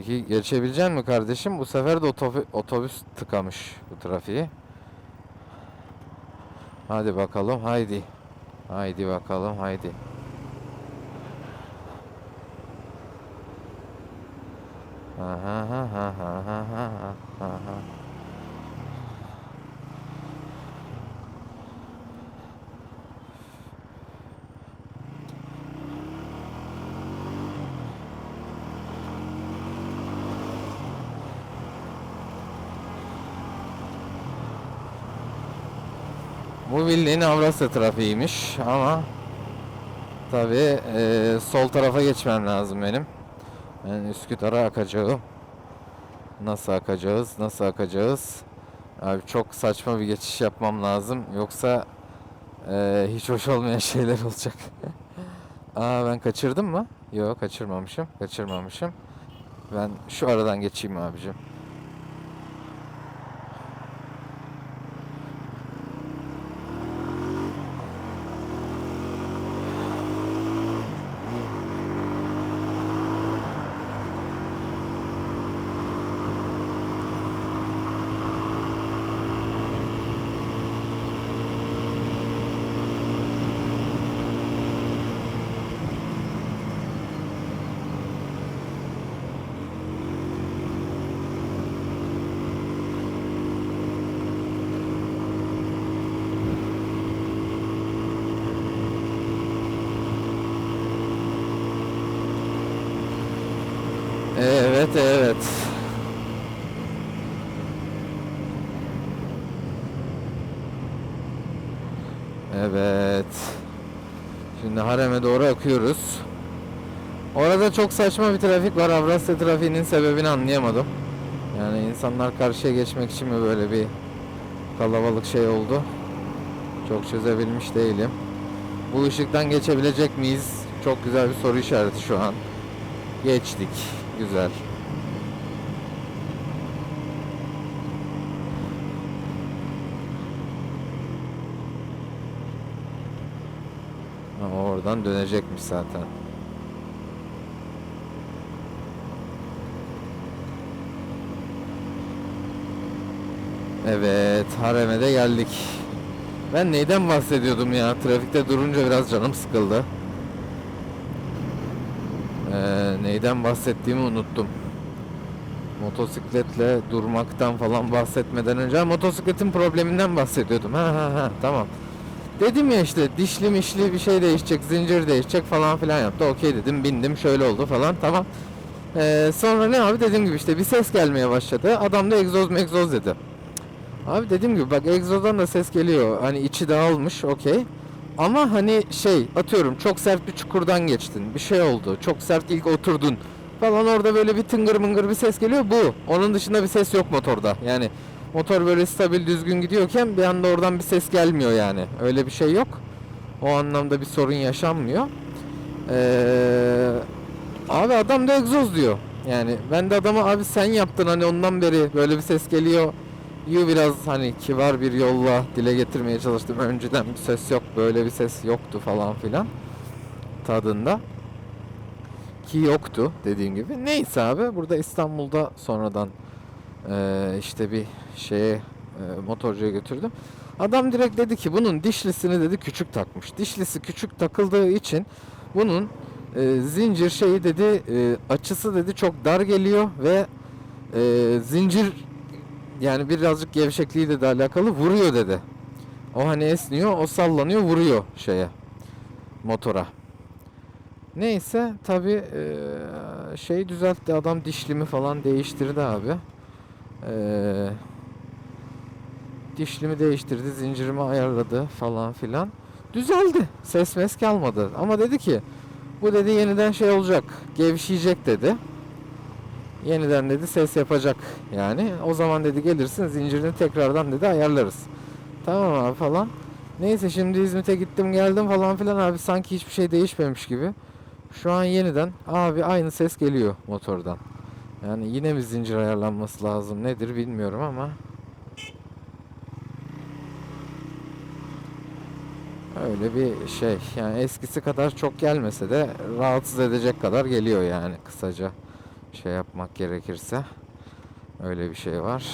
Peki geçebilecek mi kardeşim? Bu sefer de otobü- otobüs tıkamış bu trafiği. Hadi bakalım haydi. Haydi bakalım haydi. Aha, ha, ha, ha, ha, ha, ha, ha. Bu bildiğin Avrasya trafiğiymiş ama tabii eee, sol tarafa geçmem lazım benim. Ben Üsküdar'a akacağım. Nasıl akacağız? Nasıl akacağız? Abi çok saçma bir geçiş yapmam lazım. Yoksa eee, hiç hoş olmayan şeyler olacak. Aa ben kaçırdım mı? Yok kaçırmamışım. Kaçırmamışım. Ben şu aradan geçeyim abicim. Evet evet. Evet. Şimdi hareme doğru akıyoruz. Orada çok saçma bir trafik var. Avrasya trafiğinin sebebini anlayamadım. Yani insanlar karşıya geçmek için mi böyle bir kalabalık şey oldu? Çok çözebilmiş değilim. Bu ışıktan geçebilecek miyiz? Çok güzel bir soru işareti şu an. Geçtik. Güzel. Ama oradan dönecekmiş zaten. Evet, hareme de geldik. Ben neyden bahsediyordum ya? Trafikte durunca biraz canım sıkıldı. Ee, neyden bahsettiğimi unuttum. Motosikletle durmaktan falan bahsetmeden önce ha, motosikletin probleminden bahsediyordum. Ha ha ha tamam. Dedim ya işte dişli mişli bir şey değişecek, zincir değişecek falan filan yaptı. Okey dedim, bindim, şöyle oldu falan tamam. Ee, sonra ne abi dediğim gibi işte bir ses gelmeye başladı. Adam da egzoz megzoz dedi. Abi dediğim gibi bak egzozdan da ses geliyor. Hani içi dağılmış okey. Ama hani şey atıyorum çok sert bir çukurdan geçtin. Bir şey oldu. Çok sert ilk oturdun. Falan orada böyle bir tıngır mıngır bir ses geliyor. Bu. Onun dışında bir ses yok motorda. Yani motor böyle stabil düzgün gidiyorken bir anda oradan bir ses gelmiyor yani. Öyle bir şey yok. O anlamda bir sorun yaşanmıyor. Ee, abi adam da egzoz diyor. Yani ben de adama abi sen yaptın hani ondan beri böyle bir ses geliyor. Yu biraz hani kibar bir yolla dile getirmeye çalıştım. Önceden bir ses yok, böyle bir ses yoktu falan filan tadında. Ki yoktu dediğim gibi. Neyse abi burada İstanbul'da sonradan eee, işte bir şeye eee, motorcuya götürdüm. Adam direkt dedi ki bunun dişlisini dedi küçük takmış. Dişlisi küçük takıldığı için bunun eee, zincir şeyi dedi eee, açısı dedi çok dar geliyor ve eee, zincir yani birazcık gevşekliğiyle de alakalı vuruyor dedi. O hani esniyor, o sallanıyor, vuruyor şeye motora. Neyse tabi şey düzeltti adam dişlimi falan değiştirdi abi. Eee, dişlimi değiştirdi, zincirimi ayarladı falan filan. Düzeldi. Ses mes kalmadı. Ama dedi ki bu dedi yeniden şey olacak, gevşeyecek dedi. Yeniden dedi ses yapacak yani. O zaman dedi gelirsin zincirini tekrardan dedi ayarlarız. Tamam abi falan. Neyse şimdi İzmit'e gittim geldim falan filan abi sanki hiçbir şey değişmemiş gibi. Şu an yeniden abi aynı ses geliyor motordan. Yani yine mi zincir ayarlanması lazım nedir bilmiyorum ama. Öyle bir şey yani eskisi kadar çok gelmese de rahatsız edecek kadar geliyor yani kısaca. şey yapmak gerekirse öyle bir şey var.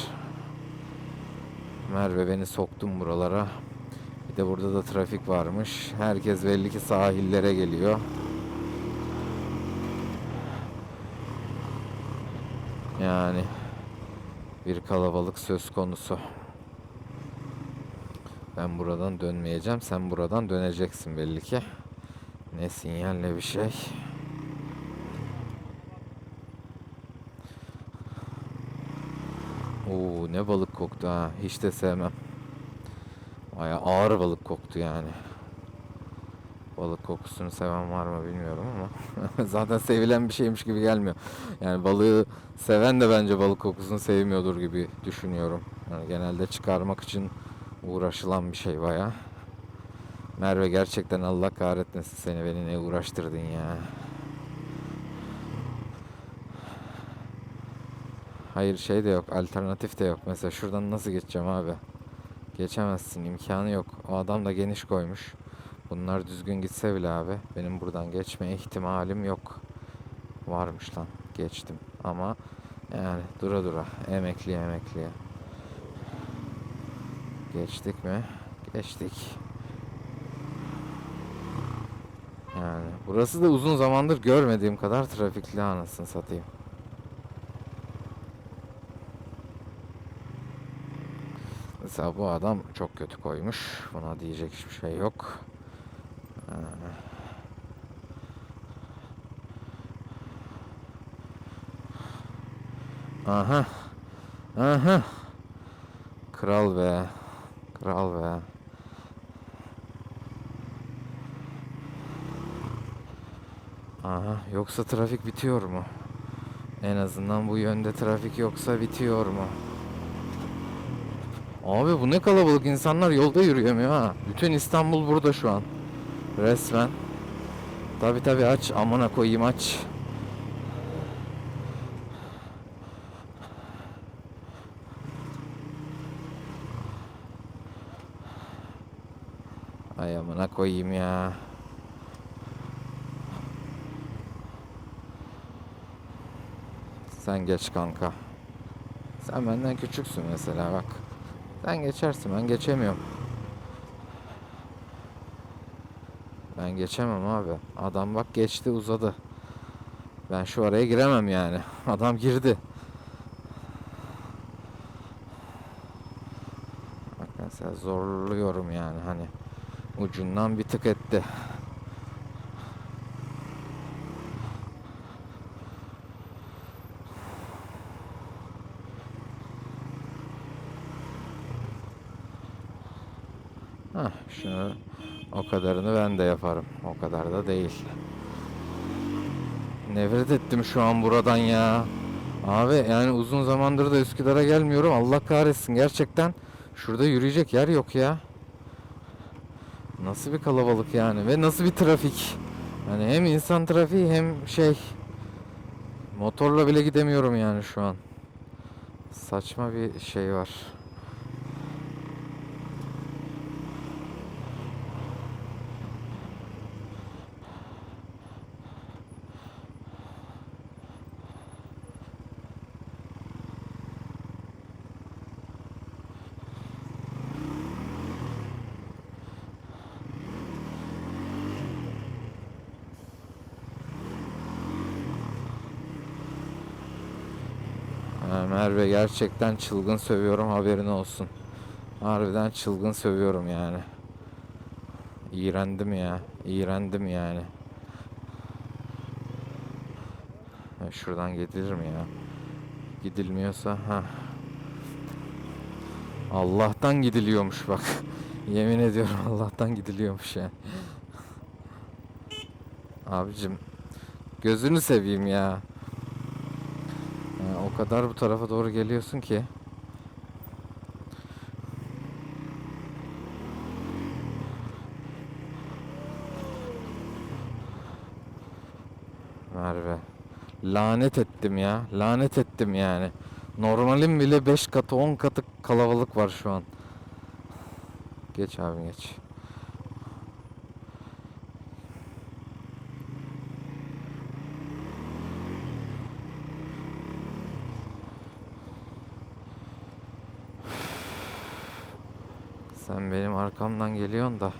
Merve beni soktun buralara. Bir de burada da trafik varmış. Herkes belli ki sahillere geliyor. Yani bir kalabalık söz konusu. Ben buradan dönmeyeceğim. Sen buradan döneceksin belli ki. Ne sinyal ne bir şey. Oo ne balık koktu ha. Hiç de sevmem. Baya ağır balık koktu yani. Balık kokusunu seven var mı bilmiyorum ama zaten sevilen bir şeymiş gibi gelmiyor. Yani balığı seven de bence balık kokusunu sevmiyordur gibi düşünüyorum. Yani genelde çıkarmak için uğraşılan bir şey baya. Merve gerçekten Allah kahretmesin seni beni ne uğraştırdın ya. Hayır şey de yok, alternatif de yok. Mesela şuradan nasıl geçeceğim abi? Geçemezsin, imkanı yok. O adam da geniş koymuş. Bunlar düzgün gitse bile abi benim buradan geçme ihtimalim yok. Varmış lan, geçtim. Ama yani dura dura, emekliye emekliye. Geçtik mi? Geçtik. Yani burası da uzun zamandır görmediğim kadar trafikli anasını satayım. Mesela bu adam çok kötü koymuş. Buna diyecek hiçbir şey yok. Ee, Aha. Aha. Kral be. Kral be. Aha. Yoksa trafik bitiyor mu? En azından bu yönde trafik yoksa bitiyor mu? Abi bu ne kalabalık insanlar yolda yürüyemiyor ha. Bütün İstanbul burada şu an. Resmen. Tabi tabi aç amına koyayım aç. Ay amına koyayım ya. Sen geç kanka. Sen benden küçüksün mesela bak. Sen geçersin ben geçemiyorum. Ben geçemem abi. Adam bak geçti uzadı. Ben şu araya giremem yani. Adam girdi. Bak mesela zorluyorum yani hani. Ucundan bir tık etti. Hah şunu o kadarını ben de yaparım. O kadar da değil. Nefret ettim şu an buradan ya. Abi yani uzun zamandır da Üsküdar'a gelmiyorum. Allah kahretsin gerçekten. Şurada yürüyecek yer yok ya. Nasıl bir kalabalık yani ve nasıl bir trafik. Hani hem insan trafiği hem şey motorla bile gidemiyorum yani şu an. Saçma bir şey var. Ha, Merve gerçekten çılgın sövüyorum haberin olsun. Harbiden çılgın sövüyorum yani. İğrendim ya. İğrendim yani. Şuradan gidilir mi ya? Gidilmiyorsa ha. Allah'tan gidiliyormuş bak. Yemin ediyorum Allah'tan gidiliyormuş ya. Abicim gözünü seveyim ya. O kadar bu tarafa doğru geliyorsun ki. Merve. Lanet ettim ya. Lanet ettim yani. Normalin bile 5 katı 10 katı kalabalık var şu an. Geç abi geç. Sen benim arkamdan geliyorsun da.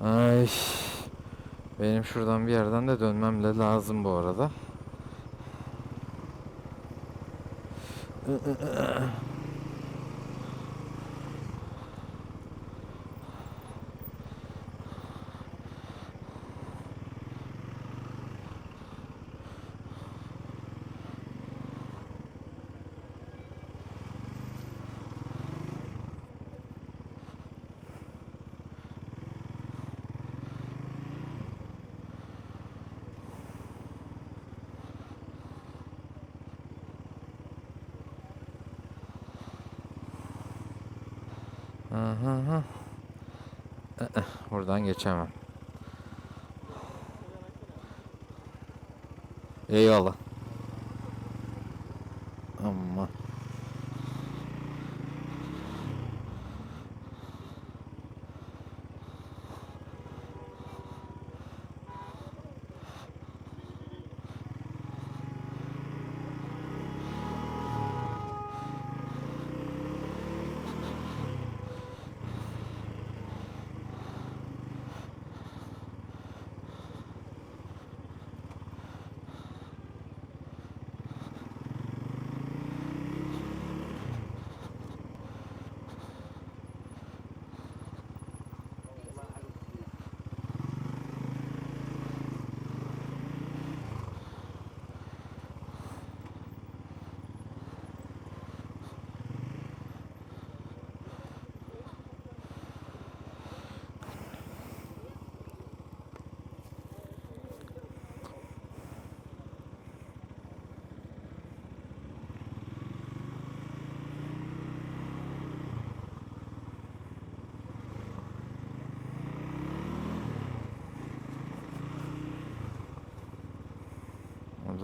Ay. Benim şuradan bir yerden de dönmem de lazım bu arada. Buradan geçemem. Eyvallah.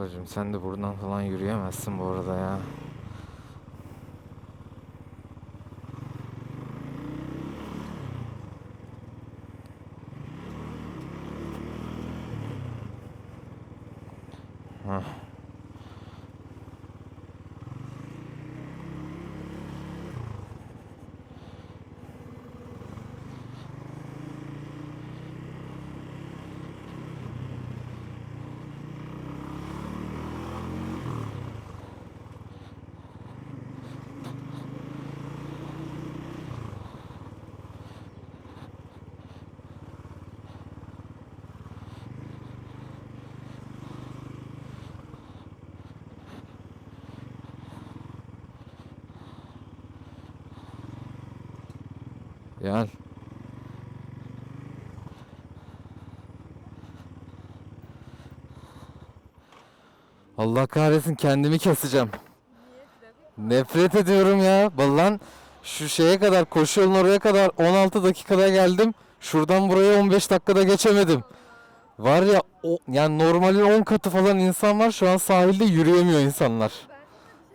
Ablacığım sen de buradan falan yürüyemezsin bu arada ya. Gel. Allah kahretsin kendimi keseceğim. Nefret ediyorum ya. Lan şu şeye kadar koşu yolun oraya kadar 16 dakikada geldim. Şuradan buraya 15 dakikada geçemedim. Var ya o yani normalin 10 katı falan insan var. Şu an sahilde yürüyemiyor insanlar.